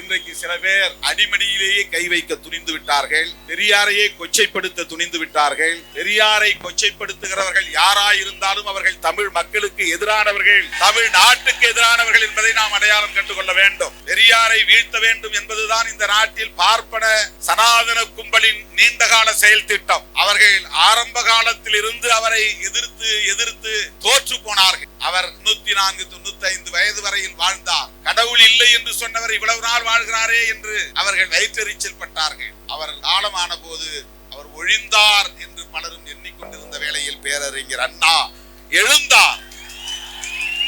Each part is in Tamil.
இன்றைக்கு சில பேர் அடிமடியிலேயே கை வைக்க துணிந்து விட்டார்கள். பெரியாரையே கொச்சைப்படுத்த துணிந்து விட்டார்கள். பெரியாரை கொச்சைப்படுத்துகிறவர்கள் யாராயிருந்தாலும் அவர்கள் தமிழ் மக்களுக்கு எதிரானவர்கள் தமிழ் நாட்டுக்கு எதிரானவர்கள் என்பதை நாம் அடையாளம் கண்டுகொள்ள வேண்டும். பெரியாரை வீழ்த்த வேண்டும் என்பதுதான் இந்த நாட்டில் பார்ப்பன சனாதன கும்பலின் நீண்டகால செயல் திட்டம். அவர்கள் ஆரம்ப காலத்தில் இருந்து அவரை எதிர்த்து எதிர்த்து தோற்று போனார்கள். அவர் நூத்தி நான்கு தொண்ணூத்தி ஐந்து வயது வரையில் வாழ்ந்தார். கடவுள் இல்லை என்று சொன்னவர் இவ்வளவு நாள் வாழ்கிறாரே என்று அவர்கள் வயிற்றெரிச்சல் பட்டார்கள். அவர் காலமான போது அவர் ஒழிந்தார் என்று பலரும் எண்ணிக்கொண்டிருந்த வேளையில் பேரறிஞர் அண்ணா எழுந்தார்.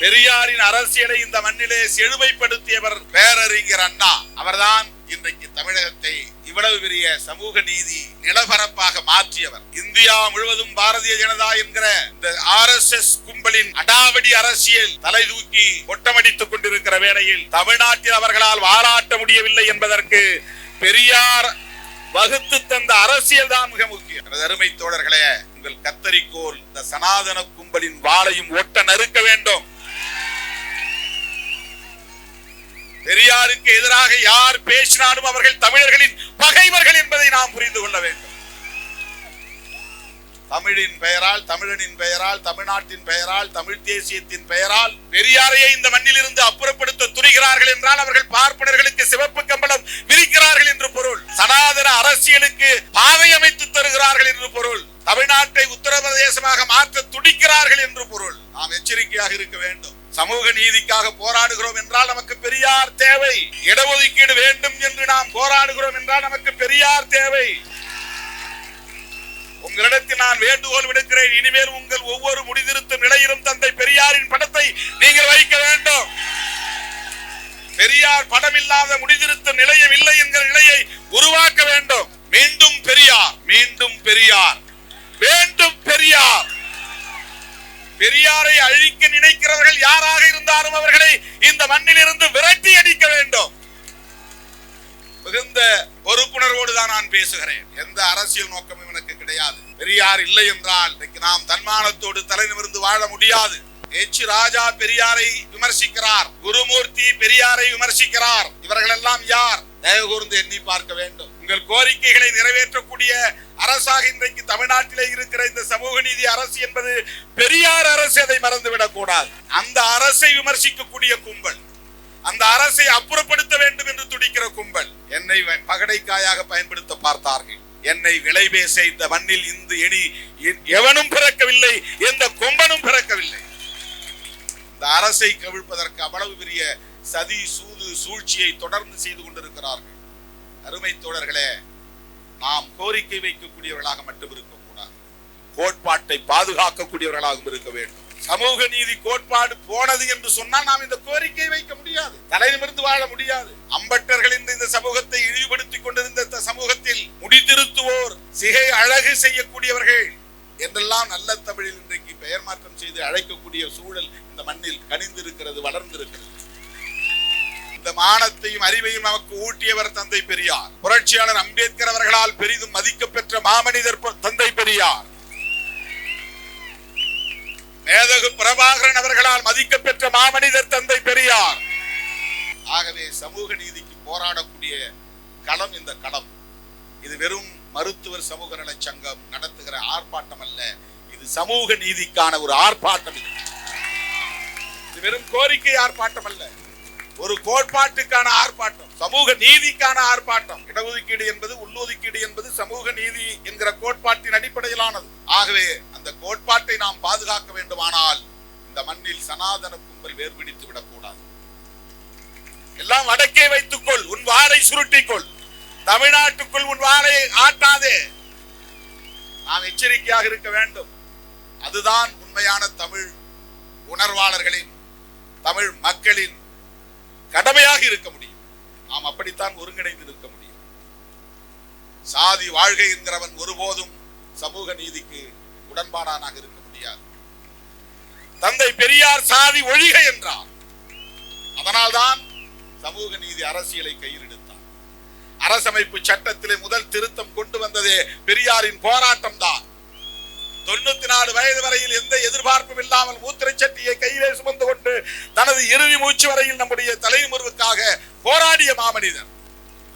பெரியாரின் அரசியலை இந்த மண்ணிலே செழுமைப்படுத்தியவர் பேரறிஞர் அண்ணா. அவர்தான் இன்றைக்கு தமிழகத்தை இவ்வளவு பெரிய சமூக நீதி நிலப்பரப்பாக மாற்றியவர். இந்தியா முழுவதும் பாரதிய ஜனதா என்கிற இந்த ஆர் எஸ் எஸ் கும்பலின் அடாவடி அரசியல் தலை தூக்கி ஒட்டமடித்துக் கொண்டிருக்கிற வேளையில் தமிழ்நாட்டில் அவர்களால் வாராட்ட முடியவில்லை என்பதற்கு பெரியார் வகுத்து தந்த அரசியல் தான் மிக முக்கியம். எனது அருமை தோழர்களே உங்கள் கத்தரிக்கோல் இந்த சனாதன கும்பலின் வாளையும் ஒட்ட நறுக்க வேண்டும். பெரியாருக்கு எதிராக யார் பேசினாலும் அவர்கள் தமிழர்களின் நாம் புரிந்து கொள்ள வேண்டும். தமிழின் பெயரால் தமிழனின் பெயரால் தமிழ்நாட்டின் பெயரால் தமிழ் தேசியத்தின் பெயரால் பெரியாரையே இந்த மண்ணில் இருந்து அப்புறப்படுத்த துணிகிறார்கள் என்றால் அவர்கள் பார்ப்பனர்களுக்கு சிவப்பு கம்பளம் விரிக்கிறார்கள் என்று பொருள். சனாதன அரசியலுக்கு பாதை அமைத்து தருகிறார்கள் என்று பொருள். தமிழ்நாட்டை உத்தரப்பிரதேசமாக மாற்ற துடிக்கிறார்கள் என்று பொருள். நாம் எச்சரிக்கையாக இருக்க வேண்டும். சமூக நீதிக்காக போராடுகிறோம் என்றால் நமக்கு பெரியார் தேவை. இடஒதுக்கீடு வேண்டும் என்று நாம் போராடுகிறோம் என்றால் நமக்கு பெரியார் தேவை. உங்களிடத்தில் நான் வேண்டுகோள் விடுக்கிறேன். இனிமேல் உங்கள் ஒவ்வொரு முடிதிருத்தும் நிலையிலும் தந்தை பெரியாரின் படத்தை நீங்கள் வைக்க வேண்டும். பெரியார் படம் இல்லாத முடிதிருத்தும் நிலையம் இல்லை என்கிற நிலையை உருவாக்க வேண்டும். மீண்டும் பெரியார் மீண்டும் பெரியார் வேண்டும் பெரியார். பெரியாரை அழிக்க நினைக்கிறவர்கள் யாராக இருந்தாலும் அவர்களை இந்த மண்ணில் இருந்து விரட்டி அடிக்க வேண்டும். மிகுந்த பொறுப்புணர்வோடு தான் நான் பேசுகிறேன். எந்த அரசியல் நோக்கமும் எனக்கு கிடையாது. பெரியார் இல்லை என்றால் இன்னைக்கு நாம் தன்மானத்தோடு தலை நிமிர்ந்து வாழ முடியாது. எச் ராஜா பெரியாரை விமர்சிக்கிறார். குருமூர்த்தி பெரியாரை விமர்சிக்கிறார். இவர்கள் எல்லாம் யார்? தயவு கூர்ந்து எண்ணி பார்க்க வேண்டும். உங்கள் கோரிக்கைகளை நிறைவேற்றக்கூடிய அரசாக இன்றைக்கு தமிழ்நாட்டிலே இருக்கிற இந்த சமூக நீதி அரசு என்பது பெரியார் அரசு அதை மறந்துவிடக் கூடாது அந்த அரசை விமர்சிக்கக்கூடிய கும்பல் அந்த அரசை அப்புறப்படுத்த வேண்டும் என்று துடிக்கிற கும்பல் என்னை வ- பகடைக்காயாக பயன்படுத்த பார்த்தார்கள். என்னை விலை பேச இந்த மண்ணில் இந்த எணி எவனும் பிறக்கவில்லை எந்த கொம்பனும் பிறக்கவில்லை. இந்த அரசை கவிழ்ப்பதற்கு அவ்வளவு பெரிய சதி சூது சூழ்ச்சியை தொடர்ந்து செய்து கொண்டிருக்கிறார்கள். அருமை தோழர்களே நாம் கோரிக்கை வைக்கக்கூடியவர்களாக மட்டும் இருக்கக்கூடாது. கோட்பாட்டை பாதுகாக்கக்கூடியவர்களாகவும் இருக்க வேண்டும். சமூக நீதி கோட்பாடு போனது என்று சொன்னால் நாம் இந்த கோரிக்கையை வைக்க முடியாது. தலைநிமிர்ந்து வாழ முடியாது. அம்பட்டர்கள் இந்த இந்த சமூகத்தை இழிவுபடுத்திக் கொண்டிருந்த இந்த சமூகத்தில் முடித்திருத்துவோர் சிகை அழகு செய்யக்கூடியவர்கள் என்றெல்லாம் நல்ல தமிழில் இன்றைக்கு பெயர் மாற்றம் செய்து அழைக்கக்கூடிய சூழல் இந்த மண்ணில் கனிந்திருக்கிறது வளர்ந்திருக்கிறது. மானத்தையும் அறிவையும் நமக்கு ஊட்டியவர் தந்தை பெரியார். புரட்சியாளர் அம்பேத்கர் அவர்களால் பெரிதும் மதிக்கப்பெற்ற மாமனிதர் தந்தை பெரியார். மேதகு பிரபாகரன் அவர்களால் மதிக்கப்பெற்ற மாமனிதர் தந்தை பெரியார். ஆகவே சமூக நீதிக்கு போராடக்கூடிய களம் இந்த களம். இது வெறும் மருத்துவர் சமூக நல சங்கம் நடத்துகிற ஆர்ப்பாட்டம் அல்ல. இது சமூக நீதிக்கான ஒரு ஆர்ப்பாட்டம் இது வெறும் கோரிக்கை ஆர்ப்பாட்டம் அல்ல. ஒரு கோட்பாட்டுக்கான ஆர்ப்பாட்டம் சமூக நீதிக்கான ஆர்ப்பாட்டம். இடஒதுக்கீடு என்பது உள்ளொதுக்கீடு என்பது சமூக நீதி என்கிற கோட்பாட்டின் அடிப்படையிலானது. ஆகவே அந்த கோட்பாட்டை நாம் பாதுகாக்க வேண்டுமானால் இந்த மண்ணில் சனாதன கும்பல் வேர்பிடித்து விடக்கூடாது. எல்லாம் வடக்கே வைத்துக்கொள் உன் வாரை சுருட்டிக்கொள். தமிழ்நாட்டுக்குள் உன் வாரை ஆட்டாதே. நாம் எச்சரிக்கையாக இருக்க வேண்டும். அதுதான் உண்மையான தமிழ் உணர்வாளர்களின் தமிழ் மக்களின் கடமையாக இருக்க முடியும். நாம் அப்படித்தான் ஒருங்கிணைந்து இருக்க முடியும். சாதி வாழ்கை என்கிறவன் ஒருபோதும் சமூக நீதிக்கு உடன்பாடானாக இருக்க முடியாது. தந்தை பெரியார் சாதி ஒழிக என்றார். அதனால்தான் சமூக நீதி அரசியலை கையிலெடுத்தார் அரசமைப்பு சட்டத்திலே முதல் திருத்தம் கொண்டு வந்ததே பெரியாரின் போராட்டம் தான் தொண்ணூத்தி நாலு வயது வரையில் எந்த எதிர்பார்ப்பும் இல்லாமல் மூத்திரச்சட்டியை கையிலே தனது இறுதி மூச்சு வரையில் நம்முடைய தலைமுருவுக்காக போராடிய மாமனிதர்.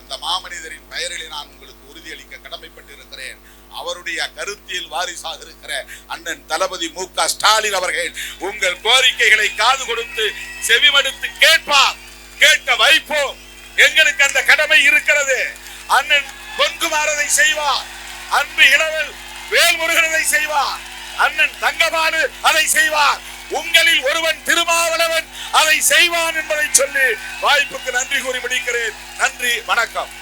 அந்த மாமனிதரின் பெயரிலே நான் உங்களுக்கு உறுதியளிக்க கடமைப்பட்டிருக்கிறேன். அவருடைய கருத்தியல் வாரிசாக இருக்கிற அண்ணன் தளபதி மு க ஸ்டாலின் அவர்கள் உங்கள் கோரிக்கைகளை காது கொடுத்து செவிமடுத்து கேட்பார். கேட்க வைப்போம். எங்களுக்கு அந்த கடமை இருக்கிறது. அண்ணன் பொன்குமார் செய்வார். அன்பு இளவல் வேல் முருகனதை செய்வார். அண்ணன் தங்கபாலு அதை செய்வார். உங்களில் ஒருவன் திரும்ப செய்வான் என்பதை சொல்லி வாய்ப்புக்கு நன்றி கூறி முடிக்கிறேன். நன்றி வணக்கம்.